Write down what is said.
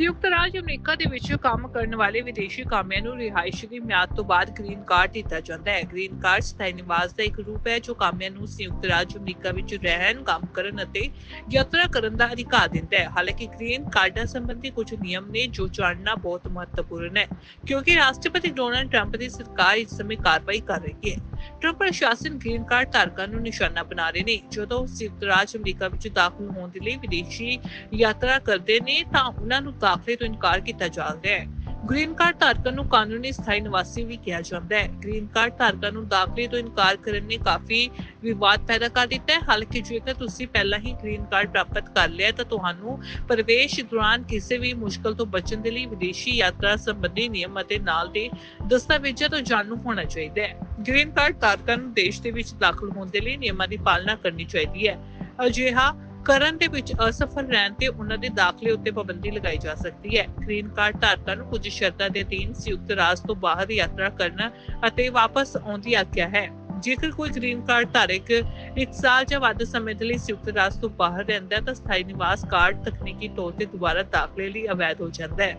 ਸੰਯੁਕਤ ਰਾਜ ਅਮਰੀਕਾ ਦੇ ਵਿੱਚ ਕੰਮ ਕਰਨ ਵਾਲੇ ਵਿਦੇਸ਼ੀ ਕਾਮਿਆਂ ਨੂੰ ਰਿਹਾਇਸ਼ ਦੀ ਮਿਆਦ ਤੋਂ ਬਾਅਦ ਗ੍ਰੀਨ ਕਾਰਡ ਦਿੱਤਾ ਜਾਂਦਾ ਹੈ। ਗ੍ਰੀਨ ਕਾਰਡ ਸਥਾਈ ਨਿਵਾਸ ਦਾ ਇੱਕ ਰੂਪ ਹੈ ਜੋ ਕਾਮਿਆਂ ਨੂੰ ਸੰਯੁਕਤ ਰਾਜ ਅਮਰੀਕਾ ਵਿੱਚ ਰਹਿਣ, ਕੰਮ ਕਰਨ ਅਤੇ ਯਾਤਰਾ ਕਰਨ ਦਾ ਅਧਿਕਾਰ ਦਿੰਦਾ ਹੈ। ਹਾਲਾਂਕਿ ਗ੍ਰੀਨ ਕਾਰਡਾਂ ਸੰਬੰਧੀ ਕੁਝ ਨਿਯਮ ਨੇ ਜੋ ਜਾਣਨਾ ਬਹੁਤ ਮਹੱਤਵਪੂਰਨ ਹੈ ਕਿਉਂਕਿ ਰਾਸ਼ਟਰਪਤੀ ਡੋਨਾਲਡ ਟਰੰਪ ਦੀ ਸਰਕਾਰ ਇਸ ਸਮੇਂ ਕਾਰਵਾਈ ਕਰ ਰਹੀ ਹੈ। ਟਰੰਪ ਪ੍ਰਸ਼ਾਸਨ ਗ੍ਰੀਨ ਕਾਰਡ ਧਾਰਕਾਂ ਨੂੰ ਨਿਸ਼ਾਨਾ ਬਣਾ ਰਹੇ ਨੇ। ਜਦੋਂ ਉਹ ਸੰਯੁਕਤ ਰਾਜ ਅਮਰੀਕਾ ਵਿੱਚ ਦਾਖਲ ਹੋਣ ਦੇ ਲਈ ਵਿਦੇਸ਼ੀ ਯਾਤਰਾ ਕਰਦੇ ਨੇ, ਤਾਂ ਉਹਨਾਂ ਨੂੰ ਦਾਖਲੇ ਤੋਂ ਇਨਕਾਰ ਕੀਤਾ ਜਾ ਰਿਹਾ ਹੈ। ਗ੍ਰੀਨ ਕਾਰਡ ਧਾਰਕਾਂ ਨੂੰ ਕਾਨੂੰਨੀ ਸਥਾਈ ਨਿਵਾਸੀ ਵੀ ਕਿਹਾ ਜਾਂਦਾ ਹੈ। ਗ੍ਰੀਨ ਕਾਰਡ ਧਾਰਕਾਂ ਨੂੰ ਦਾਖਲੇ ਤੋਂ ਇਨਕਾਰ ਕਰਨ ਨੇ ਕਾਫੀ ਵਿਵਾਦ ਪੈਦਾ ਕਰ ਦਿੱਤਾ ਹੈ। ਹਾਲਾਂਕਿ ਜੇਕਰ ਤੁਸੀਂ ਪਹਿਲਾਂ ਹੀ ਗ੍ਰੀਨ ਕਾਰਡ ਪ੍ਰਾਪਤ ਕਰ ਲਿਆ ਤਾਂ ਤੁਹਾਨੂੰ ਪ੍ਰਵੇਸ਼ ਦੌਰਾਨ ਕਿਸੇ ਵੀ ਮੁਸ਼ਕਲ ਤੋਂ ਬਚਣ ਦੇ ਲਈ ਵਿਦੇਸ਼ੀ ਯਾਤਰਾ ਸੰਬੰਧੀ ਨਿਯਮ ਅਤੇ ਨਾਲ ਦੇ ਦਸਤਾਵੇਜ਼ਾਂ ਤੋਂ ਜਾਣੂ ਹੋਣਾ ਚਾਹੀਦਾ ਹੈ। ਗ੍ਰੀਨ ਕਾਰਡ ਧਾਰਕਾਂ ਨੂੰ ਦੇਸ਼ ਦੇ ਵਿੱਚ ਦਾਖਲ ਹੋਣ ਦੇ ਲਈ ਨਿਯਮਾਂ ਦੀ ਪਾਲਣਾ ਕਰਨੀ ਚਾਹੀਦੀ ਹੈ। ਅਜਿਹਾ ਕਰਨ ਦੇ ਵਿੱਚ ਅਸਫਲ ਰਹਿਣ ਤੇ ਉਹਨਾਂ ਦੇ ਦਾਖਲੇ ਉੱਤੇ ਪਾਬੰਦੀ ਲਗਾਈ ਜਾ ਸਕਦੀ ਹੈ। ਗ੍ਰੀਨ ਕਾਰਡ ਧਾਰਕਾਂ ਨੂੰ ਕੁਝ ਸ਼ਰਤਾਂ ਦੇ ਅਧੀਨ ਸੰਯੁਕਤ ਰਾਜ ਤੋਂ ਬਾਹਰ ਯਾਤਰਾ ਕਰਨਾ ਅਤੇ ਵਾਪਸ ਆਉਣ ਦੀ ਆਗਿਆ ਹੈ। ਜੇਕਰ ਕੋਈ ਗ੍ਰੀਨ ਕਾਰਡ ਧਾਰਕ ਇੱਕ ਸਾਲ ਜਾਂ ਵੱਧ ਸਮੇਂ ਦੇ ਲਈ ਸੰਯੁਕਤ ਰਾਜ ਤੋਂ ਬਾਹਰ ਰਹਿੰਦਾ ਹੈ ਤਾਂ ਸਥਾਈ ਨਿਵਾਸ ਕਾਰਡ ਤਕਨੀਕੀ ਤੌਰ ਤੇ ਦੁਬਾਰਾ ਦਾਖਲੇ ਲਈ ਅਵੈਧ ਹੋ ਜਾਂਦਾ ਹੈ।